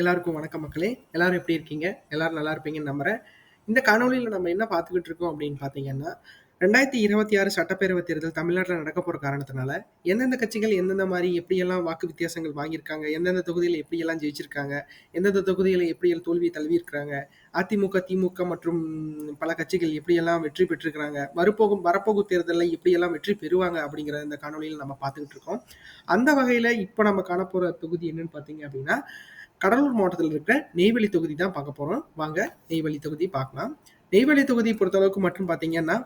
எல்லாருக்கும் வணக்கம் மக்களே. எல்லாரும் எப்படி இருக்கீங்க? எல்லாரும் நல்லா இருப்பீங்கன்னு நம்புறேன். இந்த காணொலியில் நம்ம என்ன பார்த்துக்கிட்டு இருக்கோம் அப்படின்னு பார்த்தீங்கன்னா ரெண்டாயிரத்தி இருபத்தி ஆறு சட்டப்பேரவை தேர்தல் தமிழ்நாட்டில் நடக்க போகிற காரணத்தினால எந்தெந்த கட்சிகள் எந்தெந்த மாதிரி எப்படியெல்லாம் வாக்கு வித்தியாசங்கள் வாங்கியிருக்காங்க எந்தெந்த தொகுதியில் எப்படியெல்லாம் ஜெயிச்சிருக்காங்க எந்தெந்த தொகுதியில் எப்படியெல்லாம் தோல்வியை தழுவியிருக்கிறாங்க அதிமுக திமுக மற்றும் பல கட்சிகள் எப்படியெல்லாம் வெற்றி பெற்றிருக்கிறாங்க வரப்போகும் வரப்போகும் தேர்தலில் எப்படியெல்லாம் வெற்றி பெறுவாங்க அப்படிங்கிற இந்த காணொலியில் நம்ம பார்த்துக்கிட்டு இருக்கோம். அந்த வகையில் இப்போ நம்ம காணப்போகிற தொகுதி என்னன்னு பார்த்தீங்க அப்படின்னா கடலூர் மாவட்டத்தில் இருக்கிற நெய்வேலி தொகுதி தான் பார்க்க போகிறோம் வாங்க நெய்வேலி தொகுதி பார்க்கலாம். நெய்வேலி தொகுதி பொறுத்தளவுக்கு மட்டும் பார்த்தீங்கன்னா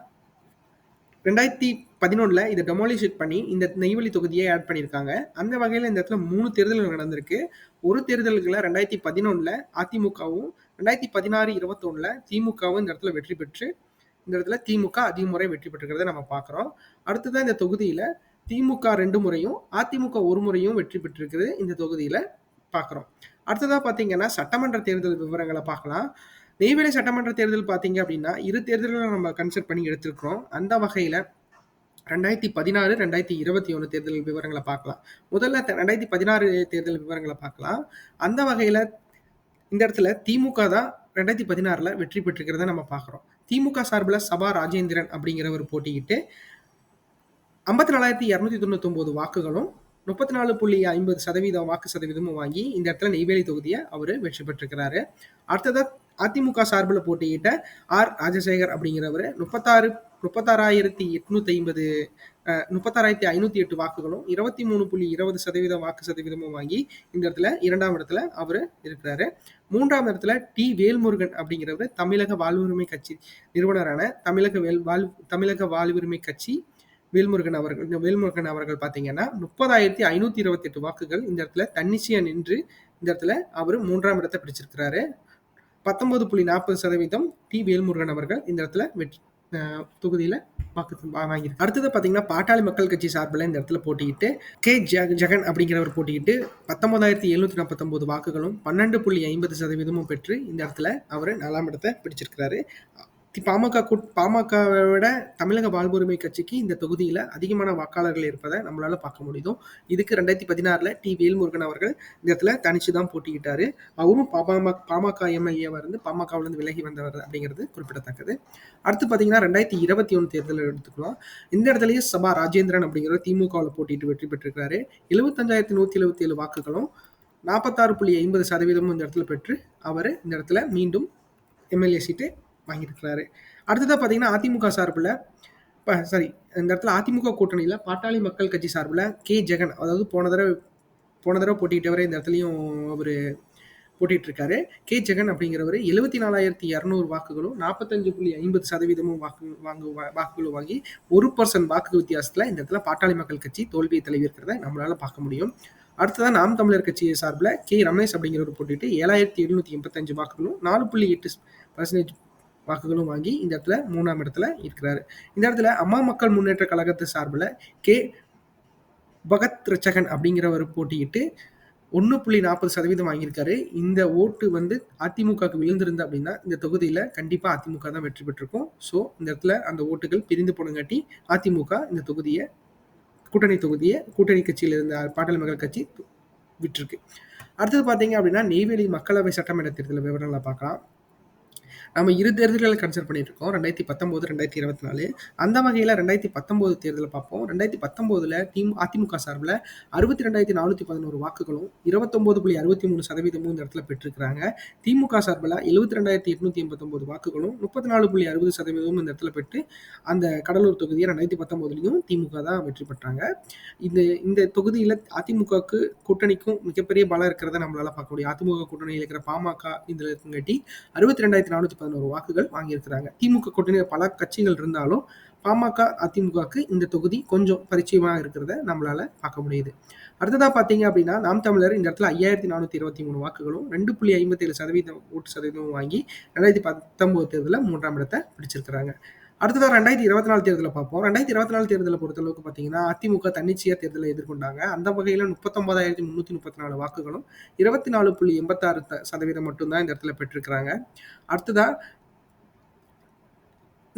ரெண்டாயிரத்தி பதினொன்றில் இதை டெமாலிஷேட் பண்ணி இந்த நெய்வேலி தொகுதியை ஆட் பண்ணியிருக்காங்க. அந்த வகையில் இந்த இடத்துல மூணு தேர்தல்கள் நடந்திருக்கு. ஒரு தேர்தல்களில் ரெண்டாயிரத்தி பதினொன்றில் அதிமுகவும் ரெண்டாயிரத்தி பதினாறு இருபத்தொன்னில் திமுகவும் இந்த இடத்துல வெற்றி பெற்று இந்த இடத்துல திமுக அதிக முறை வெற்றி பெற்றிருக்கிறத நம்ம பார்க்குறோம். அடுத்ததான் இந்த தொகுதியில் திமுக ரெண்டு முறையும் அதிமுக ஒரு முறையும் வெற்றி பெற்றிருக்கிறது இந்த தொகுதியில் பார்க்குறோம். அடுத்ததாக பார்த்தீங்கன்னா சட்டமன்ற தேர்தல் விவரங்களை பார்க்கலாம். நெய்வேலி சட்டமன்ற தேர்தல் பார்த்தீங்க அப்படின்னா இரு தேர்தல்களை நம்ம கன்சல்ட் பண்ணி எடுத்திருக்கிறோம். அந்த வகையில் ரெண்டாயிரத்தி பதினாறு ரெண்டாயிரத்தி இருபத்தி ஒன்று தேர்தல் விவரங்களை பார்க்கலாம். முதல்ல ரெண்டாயிரத்தி பதினாறு தேர்தல் விவரங்களை பார்க்கலாம். அந்த வகையில் இந்த இடத்துல திமுக தான் ரெண்டாயிரத்தி பதினாறில் வெற்றி பெற்றிருக்கிறத நம்ம பார்க்குறோம். திமுக சார்பில் சபா ராஜேந்திரன் அப்படிங்கிறவர் போட்டிக்கிட்டு ஐம்பத்தி நாலாயிரத்தி இரநூத்தி தொண்ணூத்தொம்பது வாக்குகளும் முப்பத்தி நாலு புள்ளி ஐம்பது சதவீதம் வாக்கு சதவீதமும் வாங்கி இந்த இடத்துல நெய்வேலி தொகுதியை அவர் வெற்றி பெற்றிருக்கிறாரு. அடுத்ததாக அதிமுக சார்பில் போட்டியிட்ட ஆர். ராஜசேகர் அப்படிங்கிறவர் முப்பத்தாறு முப்பத்தாறாயிரத்தி எட்நூத்தி ஐம்பது முப்பத்தாறாயிரத்தி ஐநூத்தி எட்டு வாக்குகளும் இருபத்தி மூணு புள்ளி இருபது சதவீதம் வாக்கு சதவீதமும் வாங்கி இந்த இடத்துல இரண்டாம் இடத்துல அவர் இருக்கிறாரு. மூன்றாம் இடத்துல டி. வேல்முருகன் அப்படிங்கிறவர் தமிழக வாழ்வுரிமை கட்சி நிறுவனரான தமிழக வேல் வாழ் தமிழக வாழ்வுரிமை கட்சி வேல்முருகன் அவர்கள் வேல்முருகன் அவர்கள் பார்த்தீங்கன்னா முப்பதாயிரத்தி ஐநூத்தி இருபத்தி எட்டு வாக்குகள் இந்த இடத்துல தன்னிச்சையா நின்று இந்த இடத்துல அவர் மூன்றாம் இடத்தை பிடிச்சிருக்கிறாரு. பத்தொன்பது புள்ளி நாற்பது சதவீதம் டி வேல்முருகன் அவர்கள் இந்த இடத்துல வெற்றி தொகுதியில் வாக்கு வாங்கியிருக்கு அடுத்தது பார்த்தீங்கன்னா பாட்டாளி மக்கள் கட்சி சார்பில் இந்த இடத்துல போட்டியிட்டு கே. ஜெகன் அப்படிங்கிறவர் போட்டியிட்டு பத்தொன்பதாயிரத்தி எழுநூத்தி நாற்பத்தொம்போது வாக்குகளும் பன்னெண்டு புள்ளி ஐம்பது சதவீதமும் பெற்று இந்த இடத்துல அவர் நாலாம் இடத்தை பிடிச்சிருக்கிறாரு. பாமக பாமகவை விட தமிழக வாழ்வுரிமை கட்சிக்கு இந்த தொகுதியில் அதிகமான வாக்காளர்கள் இருப்பதை நம்மளால பார்க்க முடியும் இதுக்கு ரெண்டாயிரத்தி பதினாறில் டி வேல்முருகன் அவர்கள் இந்த இடத்துல தனிச்சு தான் போட்டிக்கிட்டாரு அவரும் பாமக பாமக எம்எல்ஏவாக இருந்து பாமகவிலிருந்து விலகி வந்தவர் அப்படிங்கிறது குறிப்பிடத்தக்கது. அடுத்து பார்த்தீங்கன்னா ரெண்டாயிரத்தி இருபத்தி ஒன்று தேர்தலில் எடுத்துக்கலாம். இந்த இடத்துலயே சபா ராஜேந்திரன் அப்படிங்கிற திமுகவில் போட்டிட்டு வெற்றி பெற்றிருக்கிறாரு எழுபத்தஞ்சாயிரத்தி நூற்றி எழுபத்தி ஏழு வாக்குகளும் நாற்பத்தாறு புள்ளி ஐம்பது சதவீதமும் இந்த இடத்துல பெற்று அவர் இந்த இடத்துல மீண்டும் எம்எல்ஏ சீட்டு வாங்கியிருக்கிறாரு. அடுத்ததாக பார்த்தீங்கன்னா அதிமுக சார்பில் இப்போ சாரி இந்த இடத்துல அதிமுக கூட்டணியில் பாட்டாளி மக்கள் கட்சி சார்பில் கே. ஜெகன் அதாவது போன தடவை போன தடவை போட்டிக்கிட்டவரே இந்த இடத்துலையும் அவர் போட்டிகிட்ருக்காரு கே. ஜெகன் அப்படிங்கிறவர் எழுபத்தி நாலாயிரத்தி இரநூறு வாக்குகளும் நாற்பத்தஞ்சு புள்ளி ஐம்பது சதவீதமும் வாக்கு வாங்கு வாக்குகளும் வாங்கி ஒரு பர்சன்ட் வாக்கு வித்தியாசத்தில் இந்த இடத்துல பாட்டாளி மக்கள் கட்சி தோல்வியை தழுவி நம்மளால் பார்க்க முடியும். அடுத்ததான் நாம் தமிழர் கட்சி சார்பில் கே. ரமேஷ் அப்படிங்கிறவர் போட்டிட்டு ஏழாயிரத்தி எழுநூற்றி எண்பத்தஞ்சு வாக்குகளும் நாலு புள்ளி எட்டு பர்சன்டேஜ் வாக்குகளும் வாங்கி இந்த இடத்துல மூணாம் இடத்துல இருக்கிறாரு. இந்த இடத்துல அம்மா மக்கள் முன்னேற்ற கழகத்து சார்பில் கே. பகத் ரச்சகன் அப்படிங்கிறவர் போட்டியிட்டு ஒன்று புள்ளி நாற்பது சதவீதம் வாங்கியிருக்காரு. இந்த ஓட்டு வந்து அதிமுகவுக்கு விழுந்திருந்து அப்படின்னா இந்த தொகுதியில் கண்டிப்பாக அதிமுக தான் வெற்றி பெற்றிருக்கும். ஸோ இந்த இடத்துல அந்த ஓட்டுகள் பிரிந்து போனங்காட்டி அதிமுக இந்த தொகுதியை கூட்டணி தொகுதியை கூட்டணி கட்சியில் இருந்த பாட்டாளி மக்கள் கட்சி விட்டுருக்கு. அடுத்தது பார்த்தீங்க அப்படின்னா நெய்வேலி மக்களவை சட்டமன்ற தேர்தல் விவரங்களை பார்க்கலாம். நம்ம இரு தேர்தல்களை கன்சிடர் பண்ணிட்டு இருக்கோம் ரெண்டாயிரத்தி பத்தொம்போது ரெண்டாயிரத்தி இருபத்தி நாலு. அந்த வகையில் ரெண்டாயிரத்தி பத்தொம்போது தேர்தலை பார்ப்போம். ரெண்டாயிரத்தி பத்தொம்போதில் திமு அதிமுக சார்பில் அறுபத்தி ரெண்டாயிரத்தி நானூற்றி பதினோரு வாக்குகளும் இருபத்தொம்போது புள்ளி அறுபத்தி மூணு சதவீதமும் இந்த இடத்துல பெற்றிருக்கிறாங்க. திமுக சார்பில் எழுபத்தி ரெண்டாயிரத்தி எட்நூற்றி எண்பத்தொம்போது வாக்குகளும் முப்பத்தி நாலு புள்ளி அறுபது சதவீதமும் இந்த இடத்துல பெற்று அந்த கடலூர் தொகுதியை ரெண்டாயிரத்தி பத்தொம்போதுலையும் திமுக தான் வெற்றி பெற்றாங்க. இந்த இந்த தொகுதியில் அதிமுகவுக்கு கூட்டணிக்கும் மிகப்பெரிய பலம் இருக்கிறத நம்மளால பார்க்க முடியும். அதிமுக கூட்டணியில் இருக்கிற பாமக இதில் இருக்குங்காட்டி அறுபத்தி ரெண்டாயிரத்தி நானூற்றி பதினோரு வாக்குகள் வாங்கியிருக்கிறாங்க. திமுக கூட்டணியில் பல கட்சிகள் இருந்தாலும் பாமக அதிமுகவுக்கு இந்த தொகுதி கொஞ்சம் பரிச்சயமாக இருக்கிறத நம்மளால பார்க்க முடியுது. அடுத்ததாக பார்த்தீங்க அப்படின்னா நாம் தமிழர் இந்த இடத்துல ஐயாயிரத்தி நானூற்றி இருபத்தி மூணு வாக்குகளும் ரெண்டு புள்ளி ஐம்பத்தேழு சதவீதம் ஓட்டு சதவீதமும் வாங்கி ரெண்டாயிரத்தி பத்தொம்போது தேர்தலில் மூன்றாம் இடத்தை பிடிச்சிருக்கிறாங்க. அடுத்ததாக ரெண்டாயிரத்தி இருபத்தி நாலு தேர்தலில் பார்ப்போம். ரெண்டாயிரத்தி இருபத்தி நாலு தேர்தலை பொறுத்தளவுக்கு பார்த்தீங்கன்னா அதிமுக தன்னிச்சையாக தேர்தலை எதிர்கொண்டாங்க. அந்த வகையில் முப்பத்தொன்பதாயிரத்தி முந்நூற்றி முப்பத்தி நாலு வாக்குகளும் இருபத்தி நாலு புள்ளி எண்பத்தாறு சதவீதம் மட்டும்தான் இந்த இடத்துல பெற்றிருக்கிறாங்க. அடுத்ததாக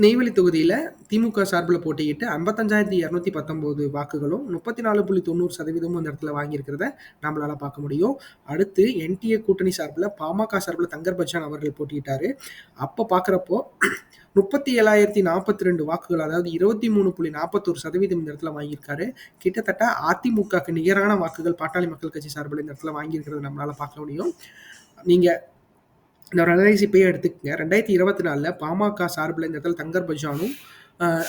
நெய்வேலி தொகுதியில திமுக சார்பில் போட்டியிட்டு ஐம்பத்தஞ்சாயிரத்தி இரநூத்தி பத்தொம்போது வாக்குகளும் முப்பத்தி நாலு புள்ளி தொண்ணூறு சதவீதமும் அந்த இடத்துல வாங்கியிருக்கிறத நம்மளால பார்க்க முடியும். அடுத்து என்டிஏ கூட்டணி சார்பில் பாமக சார்பில் தங்கர் பச்சான் அவர்கள் போட்டியிட்டாரு. அப்போ பார்க்குறப்போ முப்பத்தி ஏழாயிரத்தி நாற்பத்தி ரெண்டு வாக்குகள் அதாவது இருபத்தி மூணு புள்ளி நாற்பத்தொரு சதவீதம் இந்த இடத்துல வாங்கியிருக்காரு. கிட்டத்தட்ட அதிமுகக்கு நிகரான வாக்குகள் பாட்டாளி மக்கள் கட்சி சார்பில் இந்த இடத்துல வாங்கியிருக்கிறது நம்மளால பார்க்க முடியும். நீங்கள் இந்த ஒரு அனலைஸ் எடுத்துக்கங்க. ரெண்டாயிரத்தி இருபத்தி நாலில் பாமக சார்பில் இந்த இடத்துல தங்கர் பஜானும்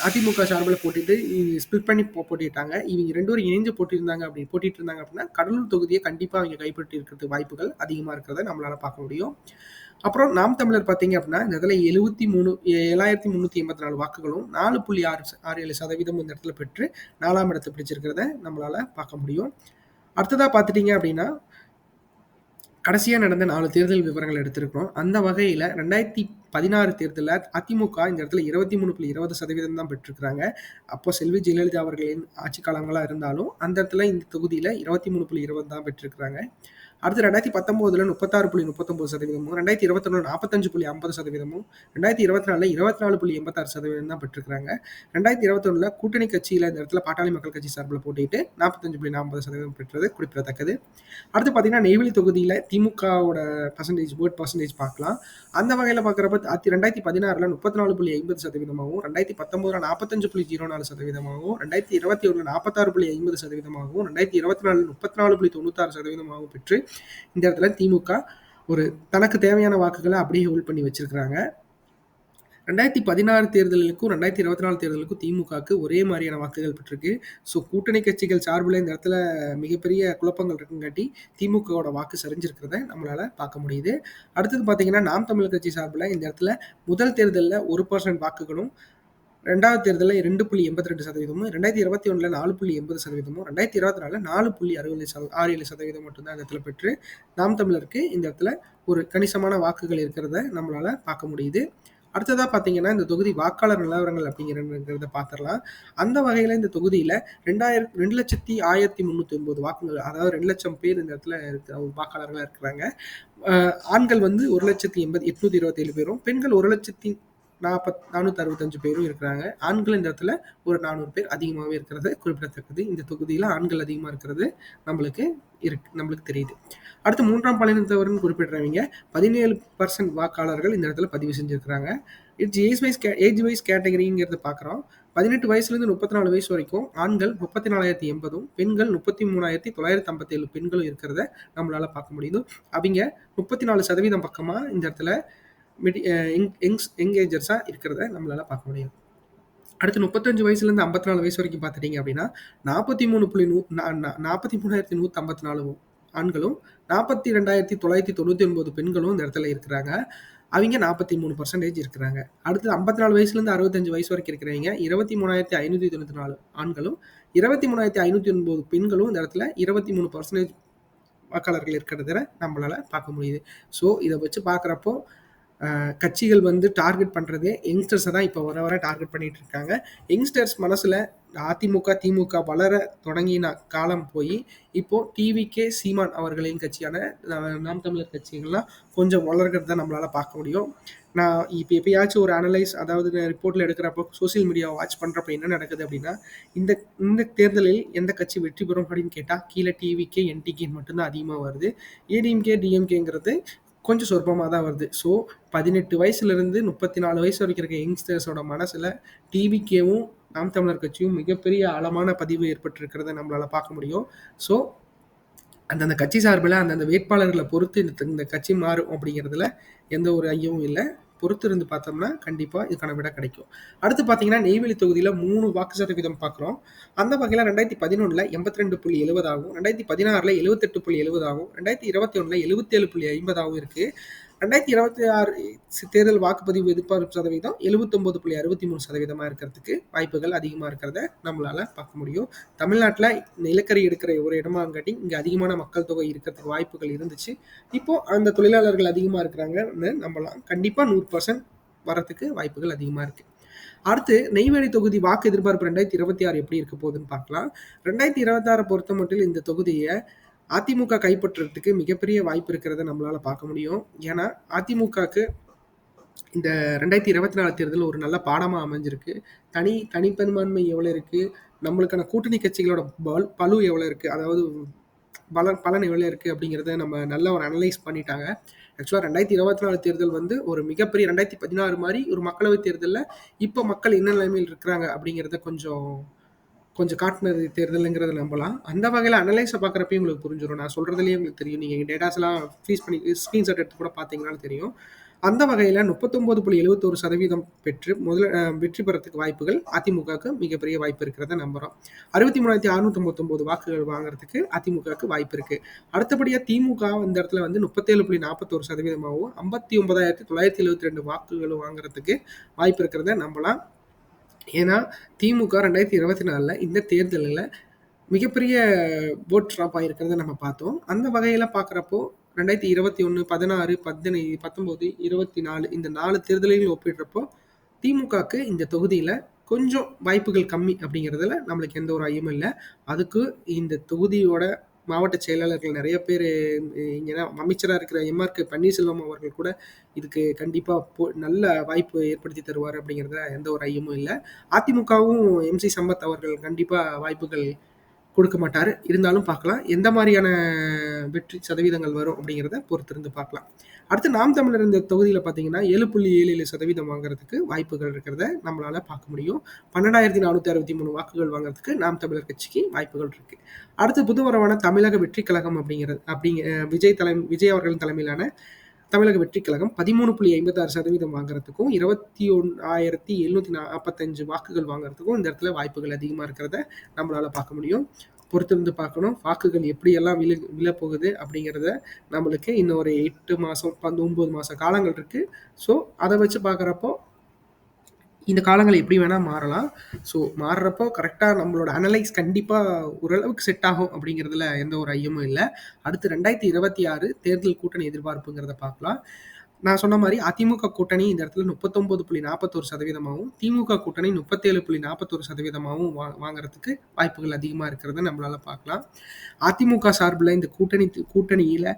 அதிமுக சார்பில் போட்டிட்டு ஸ்பிளிட் பண்ணி போ போட்டிட்டாங்க இவங்க ரெண்டு பேரும் இணைஞ்சு போட்டிருந்தாங்க அப்படி போட்டிட்டு இருந்தாங்க அப்படின்னா கடலூர் தொகுதியை கண்டிப்பாக அவங்க கைப்பற்றி இருக்கிறது வாய்ப்புகள் அதிகமாக இருக்கிறத நம்மளால் பார்க்க முடியும். அப்புறம் நாம் தமிழர் பார்த்தீங்க அப்படின்னா இந்த இடத்துல எழுபத்தி மூணு ஏழாயிரத்தி முந்நூற்றி எண்பத்தி நாலு வாக்குகளும் நாலு புள்ளி ஆறு ஆறு ஏழு சதவீதம் இந்த இடத்துல பெற்று நாலாம் இடத்தை பிடிச்சிருக்கிறத நம்மளால் பார்க்க முடியும். அடுத்ததாக பார்த்துட்டீங்க அப்படின்னா கடைசியாக நடந்த நாலு தேர்தல் விவரங்கள் எடுத்திருக்கிறோம். அந்த வகையில் ரெண்டாயிரத்தி பதினாறு தேர்தலில் அதிமுக இந்த இடத்துல இருபத்தி மூணு புள்ளி இருபது சதவீதம் தான் பெற்றிருக்கிறாங்க. அப்போ செல்வி ஜெயலலிதா அவர்களின் ஆட்சி காலங்களாக இருந்தாலும் அந்த இடத்துல இந்த தொகுதியில் இருபத்தி மூணு புள்ளி இருபது தான் பெற்றிருக்கிறாங்க. அடுத்து ரெண்டாயிரத்தி பத்தொம்போதுல முப்பத்தாறு புள்ளி முப்பத்தொம்பது சதவீதமும் ரெண்டாயிரத்தி இருபத்தொன்னு நாற்பத்தஞ்சு புள்ளி ஐம்பது சதவீதமும் ரெண்டாயிரத்தி இருபத்தி நாலில் இருபத்தி நாலு புள்ளி எண்பத்தாறு சதவீதம் தான் பெற்றிருக்காங்க ரெண்டாயிரத்தி இருபத்தொன்னுல கூட்டணி கட்சியில் இந்த இடத்துல பாட்டாளி மக்கள் கட்சி சார்பில் போட்டிட்டு நாற்பத்தஞ்சு புள்ளி நாற்பது சதவீதம் பெற்றது குறிப்பிடத்தக்கது. அடுத்து பார்த்தீங்கன்னா நெய்வேலி தொகுதியில் திமுகவோட பர்சன்டேஜ் ஓட் பர்சன்டேஜ் பார்க்கலாம். அந்த வகையில் பார்க்குறப்ப ரெண்டாயிரத்தி பதினாறில் முப்பத்தி நாலு புள்ளி ஐம்பது சதவீதமாகவும் ரெண்டாயிரத்தி பத்தொம்போதுல நாற்பத்தஞ்சு புள்ளி ஜீரோ நாலு சதவீதமாகவும் ரெண்டாயிரத்தி இருபத்தி ஒன்று நாற்பத்தாறு புள்ளி ஐம்பது சதவீதமாகவும் ரெண்டாயிரத்தி இருபத்தி நாலு முப்பத்தி நாலு புள்ளி தொண்ணூத்தாறு சதவீதமாகவும் பெற்று இந்த இடத்துல திமுக ஒரு தனக்கு தேவையான வாக்குகளை அப்படியே ஹோல்ட் பண்ணி வச்சிருக்கிறாங்க. ரெண்டாயிரத்தி பதினாறு தேர்தலுக்கும் ரெண்டாயிரத்தி இருபத்தி நாலு தேர்தலுக்கும் திமுகவுக்கு ஒரே மாதிரியான வாக்குகள் பெற்றிருக்கு. ஸோ கூட்டணி கட்சிகள் சார்பில் இந்த இடத்துல மிகப்பெரிய குழப்பங்கள் இருக்குங்காட்டி திமுகவோட வாக்கு சரிஞ்சிருக்கிறத நம்மளால் பார்க்க முடியுது. அடுத்தது பார்த்தீங்கன்னா நாம் தமிழ் கட்சி சார்பில் இந்த இடத்துல முதல் தேர்தலில் ஒரு பர்சன்ட் வாக்குகளும் ரெண்டாவது தேர்தலில் ரெண்டு புள்ளி எண்பத்தி ரெண்டு சதவீதமும் ரெண்டாயிரத்தி இருபத்தி ஒன்றில் நாலு புள்ளி எண்பது சதவீதமும் ரெண்டாயிரத்தி இருபத்தி நாலில் நாலு புள்ளி அறுபது சத ஆறு ஏழு சதவீதம் மட்டும்தான் இந்த இடத்துல பெற்று நாம் தமிழருக்கு இந்த இடத்துல ஒரு கணிசமான வாக்குகள் இருக்கிறத நம்மளால் பார்க்க முடியுது. அடுத்ததாக பார்த்தீங்கன்னா இந்த தொகுதி வாக்காளர் நிலவரங்கள் அப்படிங்கிறத பார்த்துடலாம். அந்த வகையில் இந்த தொகுதியில் ரெண்டாயிரத்தி ரெண்டு லட்சத்தி ஆயிரத்தி முந்நூற்றி ஒன்பது வாக்குகள் அதாவது ரெண்டு லட்சம் பேர் இந்த இடத்துல இருக்க வாக்காளர்களாக இருக்கிறாங்க. ஆண்கள் வந்து ஒரு லட்சத்தி எண்பது எட்நூத்தி இருபத்தேழு பேரும் பெண்கள் ஒரு லட்சத்தி நாற்பத் நானூற்றி அறுபத்தஞ்சு பேரும் இருக்கிறாங்க. ஆண்கள் இந்த இடத்துல ஒரு நானூறு பேர் அதிகமாகவே இருக்கிறது. குறிப்பிடத்தக்கது. இந்த தொகுதியில் ஆண்கள் அதிகமாக இருக்கிறது நம்மளுக்கு இருக்கு நம்மளுக்கு தெரியுது. அடுத்து மூன்றாம் பாலினத்தவர்னு குறிப்பிடுறவங்க பதினேழு பர்சன்ட் வாக்காளர்கள் இந்த இடத்துல பதிவு செஞ்சுருக்கிறாங்க. இட்ஸ் ஏஜ் வைஸ் கே ஏஜ் வைஸ் கேட்டகரிங்கிறத பார்க்குறோம் பதினெட்டு வயசுலேருந்து முப்பத்தி நாலு வயசு வரைக்கும் ஆண்கள் முப்பத்தி நாலாயிரத்தி எண்பதும் பெண்கள் முப்பத்தி மூணாயிரத்தி தொள்ளாயிரத்தி ஐம்பத்தேழு பெண்களும் இருக்கிறத நம்மளால் பார்க்க முடியுது. அவங்க முப்பத்தி நாலு சதவீதம் பக்கமாக இந்த இடத்துல மிடி யங்ஸ் யங்கேஜர்ஸாக இருக்கிறத நம்மளால் பார்க்க முடியும். அடுத்து முப்பத்தஞ்சு வயசுலேருந்து ஐம்பத்தி நாலு வயசு வரைக்கும் பார்த்துட்டிங்க அப்படின்னா நாற்பத்தி மூணு புள்ளி நூ நாற்பத்தி மூணாயிரத்தி நூற்றி ஐம்பத்தி நாலு ஆண்களும் நாற்பத்தி ரெண்டாயிரத்தி தொள்ளாயிரத்தி தொண்ணூற்றி ஒன்பது பெண்களும் இந்த இடத்துல இருக்கிறாங்க. அவங்க நாற்பத்தி மூணு பர்சன்டேஜ் இருக்கிறாங்க. அடுத்து ஐம்பத்தி நாலு வயசுலேருந்து அறுபத்தஞ்சு வயசு வரைக்கும் இருக்கிறவங்க இருபத்தி மூணாயிரத்தி ஐநூற்றி தொண்ணூற்றி நாலு ஆண்களும் இருபத்தி மூணாயிரத்தி ஐநூற்றி ஒன்பது பெண்களும் இந்த இடத்துல இருபத்தி மூணு பர்சன்டேஜ் வாக்காளர்கள் இருக்கிறத நம்மளால் பார்க்க முடியுது. ஸோ இதை வச்சு பார்க்குறப்போ கட்சிகள் வந்து டார்கெட் பண்ணுறதே யங்ஸ்டர்ஸை தான் இப்போ வர வர டார்கெட் பண்ணிட்டு இருக்காங்க. யங்ஸ்டர்ஸ் மனசில் அதிமுக திமுக வளர தொடங்கின காலம் போய் இப்போ டிவிகே சீமான் அவர்களின் கட்சியான நாம் தமிழர் கட்சிகள்லாம் கொஞ்சம் வளர்கிறத நம்மளால் பார்க்க முடியும். நான் இப்போ எப்பயாச்சும் ஒரு அனலைஸ் அதாவது ரிப்போர்ட்டில் எடுக்கிறப்போ சோசியல் மீடியாவை வாட்ச் பண்ணுறப்ப என்ன நடக்குது அப்படின்னா இந்த இந்த தேர்தலில் எந்த கட்சி வெற்றி பெறும் அப்படின்னு கேட்டால் கீழே டிவிகே என்டிகே மட்டும்தான் அதிகமாக வருது. ஏடிஎம்கே டிஎம்கேங்கிறது கொஞ்சம் சொற்பமாக தான் வருது. ஸோ பதினெட்டு வயசுலேருந்து முப்பத்தி நாலு வயசு வரைக்கும் இருக்க யங்ஸ்டர்ஸோட மனசில் டிவிக்கேவும் நாம் தமிழர் கட்சியும் மிகப்பெரிய ஆழமான பதிவு ஏற்பட்டிருக்கிறத நம்மளால் பார்க்க முடியும். ஸோ அந்தந்த கட்சி சார்பில் அந்தந்த வேட்பாளர்களை பொறுத்து இந்த இந்த கட்சி மாறும் அப்படிங்கிறதுல எந்த ஒரு ஐயமும் இல்லை. பொறுத்து இருந்து பார்த்தோம்னா கண்டிப்பாக இதுக்கான விட கிடைக்கும். அடுத்து பார்த்தீங்கன்னா நெய்வேலி தொகுதியில் மூணு வாக்கு சதவீதம் பார்க்குறோம். அந்த வகையில் ரெண்டாயிரத்தி பதினொன்றில் எண்பத்தி ரெண்டு புள்ளி எழுபதாகவும் ரெண்டாயிரத்தி பதினாறில் எழுபத்தெட்டு புள்ளி எழுபதாகவும் ரெண்டாயிரத்தி இருபத்தி ஒன்றில் எழுபத்தேழு புள்ளி ஐம்பதாகவும் இருக்குது ரெண்டாயிரத்தி இருபத்தி ஆறு தேர்தல் வாக்குப்பதிவு எதிர்பார்ப்பு சதவீதம் எழுபத்தொம்பது புள்ளி அறுபத்தி மூணு சதவீதமாக இருக்கிறதுக்கு வாய்ப்புகள் அதிகமாக இருக்கிறத நம்மளால் பார்க்க முடியும். தமிழ்நாட்டில் நிலக்கரி எடுக்கிற ஒரு இடமாங்காட்டி இங்கே அதிகமான மக்கள் தொகை இருக்கிறதுக்கு வாய்ப்புகள் இருந்துச்சு. இப்போது அந்த தொழிலாளர்கள் அதிகமாக இருக்கிறாங்கன்னு நம்மளாம் கண்டிப்பாக நூறு பர்சன்ட் வரத்துக்கு வாய்ப்புகள் அதிகமாக இருக்குது அடுத்து நெய்வேலி தொகுதி வாக்கு எதிர்பார்ப்பு ரெண்டாயிரத்தி இருபத்தி ஆறு எப்படி இருக்க போகுதுன்னு பார்க்கலாம். ரெண்டாயிரத்தி இருபத்தாறு பொறுத்த மட்டும் இந்த தொகுதியை அதிமுக கைப்பற்றுறதுக்கு மிகப்பெரிய வாய்ப்பு இருக்கிறத நம்மளால பார்க்க முடியும். ஏன்னா அதிமுகக்கு இந்த ரெண்டாயிரத்தி இருபத்தி நாலு தேர்தல் ஒரு நல்ல பாடமாக அமைஞ்சிருக்கு. தனி தனிப்பெரும்பான்மை எவ்வளோ இருக்குது நம்மளுக்கான கூட்டணி கட்சிகளோட பல் பலு எவ்வளோ இருக்குது அதாவது பலன் பலன் எவ்வளோ இருக்குது அப்படிங்கிறத நம்ம நல்ல ஒரு அனலைஸ் பண்ணிட்டாங்க. ஆக்சுவலாக ரெண்டாயிரத்தி இருபத்தி நாலு தேர்தல் வந்து ஒரு மிகப்பெரிய ரெண்டாயிரத்தி பதினாறு மாதிரி ஒரு மக்களவைத் தேர்தலில் இப்போ மக்கள் என்ன நிலைமையில் இருக்கிறாங்க அப்படிங்கிறத கொஞ்சம் கொஞ்சம் காட்டினது தேர்தலுங்கிறத நம்பலாம். அந்த வகையில் அனலைஸை பார்க்குறப்பே உங்களுக்கு புரிஞ்சிடும் நான் சொல்கிறதுலேயே உங்களுக்கு தெரியும். நீங்கள் டேட்டாஸ் எல்லாம் ஃபீஸ் பண்ணி ஸ்க்ரீன்ஷாட் எடுத்து கூட பார்த்தீங்கன்னாலும் தெரியும். அந்த வகையில் முப்பத்தொம்போது புள்ளி எழுபத்தோரு சதவீதம் பெற்று முதல வெற்றி பெறத்துக்கு வாய்ப்புகள் அதிமுகவுக்கு மிகப்பெரிய வாய்ப்பு இருக்கிறத நம்புகிறோம் அறுபத்தி மூணாயிரத்தி அறுநூத்தி வாக்குகள் வாங்குறதுக்கு அதிமுகவுக்கு வாய்ப்பு இருக்குது அடுத்தபடியாக திமுக இந்த இடத்துல வந்து முப்பத்தேழு புள்ளி நாற்பத்தோரு சதவீதமாகவும் ஐம்பத்தி ஒன்பதாயிரத்தி தொள்ளாயிரத்தி எழுபத்தி ரெண்டு வாக்குகள் வாங்குறதுக்கு வாய்ப்பு இருக்கிறத நம்பலாம். ஏன்னா திமுக ரெண்டாயிரத்தி இருபத்தி நாலில் இந்த தேர்தலில் மிகப்பெரிய ஓட் ட்ராப் ஆகிருக்கிறத நம்ம பார்த்தோம். அந்த வகையில் பார்க்குறப்போ ரெண்டாயிரத்தி இருபத்தி ஒன்று பதினாறு பதினை பத்தொம்போது இருபத்தி நாலு இந்த நாலு தேர்தலையும் ஒப்பிடுறப்போ திமுகவுக்கு இந்த தொகுதியில் கொஞ்சம் வாய்ப்புகள் கம்மி அப்படிங்கிறதுல நம்மளுக்கு எந்த ஒரு ஐயமும் இல்லை. அதுக்கு இந்த தொகுதியோட மாவட்ட செயலாளர்கள் நிறைய பேர் இங்கே அமைச்சராக இருக்கிற எம்ஆர்கே பன்னீர்செல்வம் அவர்கள் கூட இதுக்கு கண்டிப்பாக போ நல்ல வாய்ப்பு ஏற்படுத்தி தருவார் அப்படிங்கிறத எந்த ஒரு ஐயமும் இல்லை. அதிமுகவும் எம்சி சம்பத் அவர்கள் கண்டிப்பாக வாய்ப்புகள் கொடுக்க மாட்டார். இருந்தாலும் பார்க்கலாம். எந்த மாதிரியான வெற்றி சதவீதங்கள் வரும் அப்படிங்கிறத பொறுத்திருந்து பார்க்கலாம். அடுத்து நாம் தமிழர் இந்த தொகுதியில் பார்த்தீங்கன்னா ஏழு புள்ளி ஏழு ஏழு சதவீதம் வாங்குறதுக்கு வாய்ப்புகள் இருக்கிறத நம்மளால் பார்க்க முடியும். பன்னெண்டாயிரத்தி நானூற்றி அறுபத்தி மூணு வாக்குகள் வாங்குறதுக்கு நாம் தமிழர் கட்சிக்கு வாய்ப்புகள் இருக்கு. அடுத்து புதுவரவான தமிழக வெற்றி கழகம் அப்படிங்கிறது அப்படிங்க விஜய் தலை விஜய் அவர்களின் தலைமையிலான தமிழக வெற்றி கழகம் பதிமூணு புள்ளி ஐம்பத்தாறு சதவீதம் வாங்குறதுக்கும் இருபத்தி ஒன்னாயிரத்தி எழுநூத்தி நாற்பத்தஞ்சு வாக்குகள் வாங்குறதுக்கும் இந்த இடத்துல வாய்ப்புகள் அதிகமாக இருக்கிறத நம்மளால பார்க்க முடியும். பொறுத்திருந்து பார்க்கணும். வாக்குகள் எப்படியெல்லாம் விழு விழப்போகுது அப்படிங்கிறத நம்மளுக்கு இன்னும் ஒரு எட்டு மாதம் பந்து ஒம்பது மாத காலங்கள் இருக்குது ஸோ அதை வச்சு பார்க்குறப்போ இந்த காலங்கள் எப்படி வேணால் மாறலாம். ஸோ மாறுறப்போ கரெக்டாக நம்மளோட அனலைஸ் கண்டிப்பாக ஓரளவுக்கு செட் ஆகும் அப்படிங்கிறதுல எந்த ஒரு ஐயமும் இல்லை. அடுத்து ரெண்டாயிரத்தி இருபத்தி ஆறு தேர்தல் கூட்டணி எதிர்பார்ப்புங்கிறத பார்க்கலாம். நான் சொன்ன மாதிரி அதிமுக கூட்டணி இந்த இடத்துல முப்பத்தொம்பது புள்ளி நாற்பத்தோரு சதவீதமாகவும் திமுக கூட்டணி முப்பத்தேழு புள்ளி நாற்பத்தோரு சதவீதமாகவும் வா வாங்குறதுக்கு வாய்ப்புகள் அதிகமாக இருக்கிறத நம்மளால பார்க்கலாம். அதிமுக சார்பில் இந்த கூட்டணி கூட்டணியில்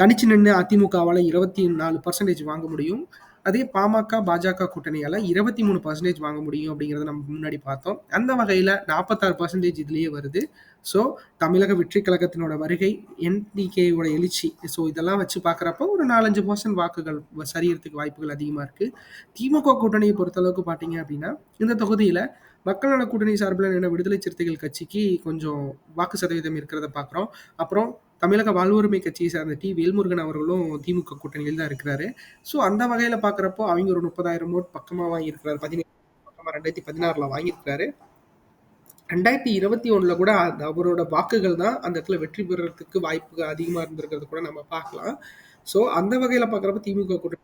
தனிச்சு நின்று அதிமுகவால் இருபத்தி நாலு பர்சன்டேஜ் வாங்க முடியும். அதே பாமக பாஜக கூட்டணியால் இருபத்தி மூணு பர்சன்டேஜ் வாங்க முடியும் அப்படிங்கிறத நம்ம முன்னாடி பார்த்தோம். அந்த வகையில் நாற்பத்தாறு பர்சன்டேஜ் இதுலேயே வருது. ஸோ தமிழக வெற்றி கழகத்தினோட வருகை என்டிகேயோட எழுச்சி. ஸோ இதெல்லாம் வச்சு பார்க்குறப்போ ஒரு நாலஞ்சு பர்சன்ட் வாக்குகள் வ- சரியறதுக்கு வாய்ப்புகள் அதிகமாக இருக்குது திமுக கூட்டணியை பொறுத்தளவுக்கு பார்த்தீங்க அப்படின்னா இந்த தொகுதியில் மக்கள் நல கூட்டணி சார்பில் என்ன விடுதலை சிறுத்தைகள் கட்சிக்கு கொஞ்சம் வாக்கு சதவீதம் இருக்கிறத பார்க்குறோம். அப்புறம் தமிழக வாழ்வுரிமை கட்சியை சார்ந்த டி வேல்முருகன் அவர்களும் திமுக கூட்டணியில் தான் இருக்கிறாரு. ஸோ அந்த வகையில் பார்க்குறப்போ அவங்க ஒரு முப்பதாயிரம் ஓட் பக்கமாக வாங்கியிருக்கிறார் பதினேழு பக்கமாக ரெண்டாயிரத்தி பதினாறில் வாங்கியிருக்கிறாரு. ரெண்டாயிரத்தி இருபத்தி ஒன்றில் கூட அந்த அவரோட வாக்குகள் தான் அந்த இடத்துல வெற்றி பெறுறதுக்கு வாய்ப்பு அதிகமாக இருந்திருக்கிறது கூட நம்ம பார்க்கலாம். ஸோ அந்த வகையில் பார்க்குறப்ப திமுக கூட்டணி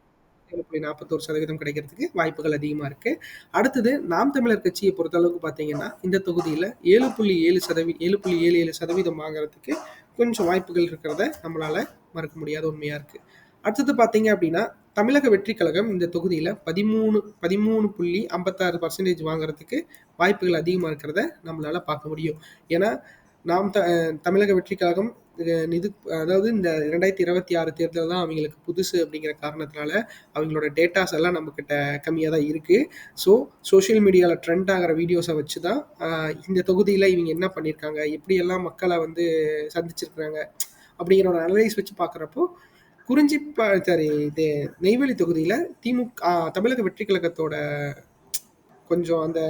ஏழு புள்ளி நாற்பத்தோரு சதவீதம் கிடைக்கிறதுக்கு வாய்ப்புகள் அதிகமாக இருக்கு. அடுத்தது நாம் தமிழர் கட்சியை பொறுத்தளவுக்கு பார்த்தீங்கன்னா இந்த தொகுதியில் ஏழு புள்ளி ஏழு சதவீ ஏழு புள்ளி ஏழு ஏழு சதவீதம் வாங்குறதுக்கு கொஞ்சம் வாய்ப்புகள் இருக்கிறத நம்மளால மறுக்க முடியாத உண்மையா இருக்கு. அடுத்தது பார்த்தீங்க அப்படின்னா தமிழக வெற்றி கழகம் இந்த தொகுதியில் பதிமூணு பதிமூணு புள்ளி ஐம்பத்தாறு பர்சன்டேஜ் வாங்குறதுக்கு வாய்ப்புகள் அதிகமாக இருக்கிறத நம்மளால பார்க்க முடியும். ஏன்னா நாம் த தமிழக வெற்றி கழகம் நிது அதாவது இந்த ரெண்டாயிரத்தி இருபத்தி ஆறு தேர்தல் தான் அவங்களுக்கு புதுசு அப்படிங்கிற காரணத்தினால அவங்களோட டேட்டாஸ் எல்லாம் நம்மக்கிட்ட கம்மியாக தான் இருக்குது ஸோ சோஷியல் மீடியாவில் ட்ரெண்ட் ஆகிற வீடியோஸை வச்சு தான் இந்த தொகுதியில் இவங்க என்ன பண்ணியிருக்காங்க எப்படியெல்லாம் மக்களை வந்து சந்திச்சிருக்கிறாங்க அப்படிங்கிற ஒரு அனலைஸ் வச்சு பார்க்குறப்போ குறிஞ்சி சாரி இது நெய்வேலி தொகுதியில் திமுக தமிழக வெற்றி கழகத்தோட கொஞ்சம் அந்த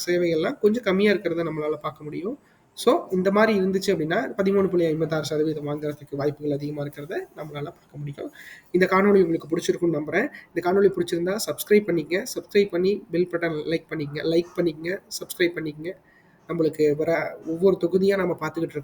சேவைகள்லாம் கொஞ்சம் கம்மியாக இருக்கிறத நம்மளால் பார்க்க முடியும். ஸோ இந்த மாதிரி இருந்துச்சு அப்படின்னா பதிமூணு புள்ளி ஐம்பத்தாறு சதவீதம் வாங்குறதுக்கு வாய்ப்புகள் அதிகமாக இருக்கிறத நம்மளால் பார்க்க முடியும். இந்த காணொலி உங்களுக்கு பிடிச்சிருக்கும்னு நம்புகிறேன் இந்த காணொலி பிடிச்சிருந்தா சப்ஸ்கிரைப் பண்ணிக்கங்க. சப்ஸ்கிரைப் பண்ணி பெல் பட்டன் லைக் பண்ணிக்கங்க. லைக் பண்ணிக்கங்க. சப்ஸ்கிரைப் பண்ணிக்கங்க. நம்மளுக்கு வர ஒவ்வொரு தொகுதியாக நம்ம பார்த்துக்கிட்டு இருக்கோம்.